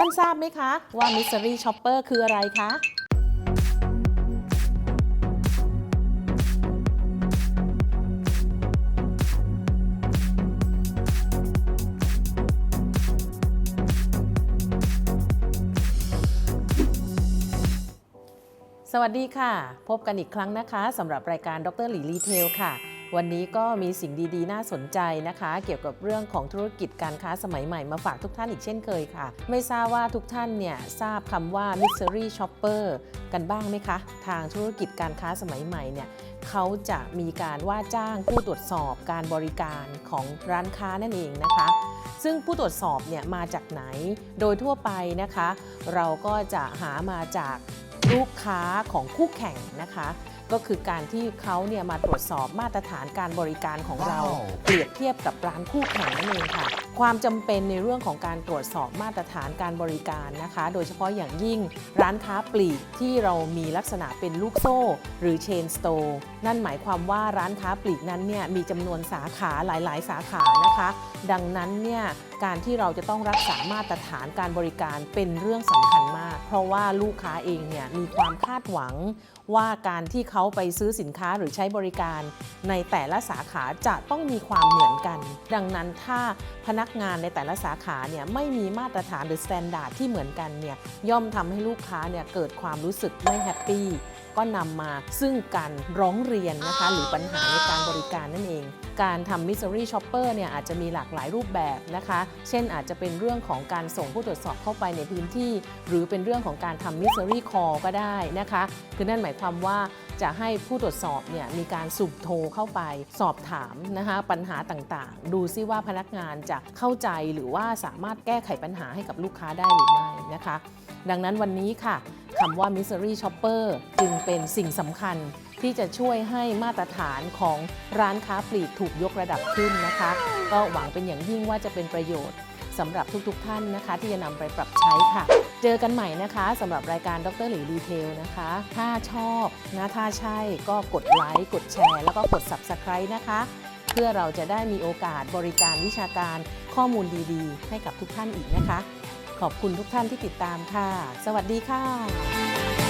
ท่านทราบไหมคะว่า Mystery Shopper คืออะไรคะสวัสดีค่ะ พบกันอีกครั้งนะคะสำหรับรายการดรหลีรีเทลค่ะ วันนี้ก็มีสิ่งดีๆ น่าสนใจนะคะ เกี่ยวกับเรื่องของธุรกิจการค้าสมัยใหม่มาฝากทุกท่านอีกเช่นเคยค่ะ ไม่ทราบว่าทุกท่านเนี่ยทราบคำว่า Mystery Shopper กันบ้างไหมคะ ทางธุรกิจการค้าสมัยใหม่เนี่ยเขาจะมีการว่าจ้างผู้ตรวจสอบการบริการของร้านค้านั่นเองนะคะ ซึ่งผู้ตรวจสอบเนี่ยมาจากไหน โดยทั่วไปนะคะ เราก็จะหามาจากลูกค้าของคู่แข่งนะคะ ก็คือการที่เขาเนี่ยมาตรวจสอบมาตรฐานการบริการของเราว้าว เปรียบเทียบกับร้านคู่แข่งนั่นเองค่ะ ความจำเป็นในเรื่องของการตรวจสอบมาตรฐานการบริการนะคะ โดยเฉพาะอย่างยิ่งร้านค้าปลีกที่เรามีลักษณะเป็นลูกโซ่ หรือเชนสโตร์นั่นหมายความว่าร้านค้าปลีกนั้นเนี่ยมีจำนวนสาขาหลาย ๆ สาขานะคะ ดังนั้นเนี่ยการที่เราจะต้องรักษามาตรฐานการบริการเป็นเรื่องสำคัญมาก เพราะว่าลูกค้าเองเนี่ยมีความคาดหวัง ว่าการที่เขาไปซื้อสินค้าหรือใช้บริการ ในแต่ละสาขาจะต้องมีความเหมือนกัน ดังนั้นถ้าพนักงานในแต่ละสาขาเนี่ยไม่มีมาตรฐานหรือสแตนดาร์ดที่เหมือนกันเนี่ยย่อมทำให้ลูกค้าเนี่ยเกิดความรู้สึกไม่แฮปปี้ก็นำมาซึ่งการร้องเรียนนะคะหรือปัญหาในการบริการนั่นเอง การทำ Mystery Shopper เนี่ยอาจจะมีหลากหลายรูปแบบนะคะ เช่นอาจจะเป็นเรื่องของการส่งผู้ตรวจสอบเข้าไปในพื้นที่ หรือเป็นเรื่องของการทำ Mystery Call ก็ได้นะคะ คือนั่นหมายความว่าจะให้ผู้ตรวจสอบเนี่ยมีการสุ่มโทรเข้าไปสอบถามนะคะปัญหาต่างๆ ดูซิว่าพนักงานจะเข้าใจหรือว่าสามารถแก้ไขปัญหาให้กับลูกค้าได้หรือไม่นะคะ ดังนั้นวันนี้ค่ะคำว่า Mystery Shopper จึงเป็นสิ่งสำคัญที่จะช่วยให้มาตรฐานของร้านค้าปลีกถูกยกระดับขึ้นนะคะ ก็หวังเป็นอย่างยิ่งว่าจะเป็นประโยชน์ สำหรับทุกๆท่านนะคะ ที่จะนำไปปรับใช้ค่ะ เจอกันใหม่นะคะสำหรับรายการดรหลีรีเทลนะคะ ถ้าชอบนะถ้าใช่ก็กดไลค์กดแชร์ แล้วก็กด Subscribe นะคะ เพื่อเราจะได้มีโอกาสบริการวิชาการข้อมูลดีๆ ให้กับทุกท่านอีกนะคะ ขอบคุณทุกท่านที่ติดตามค่ะ สวัสดีค่ะ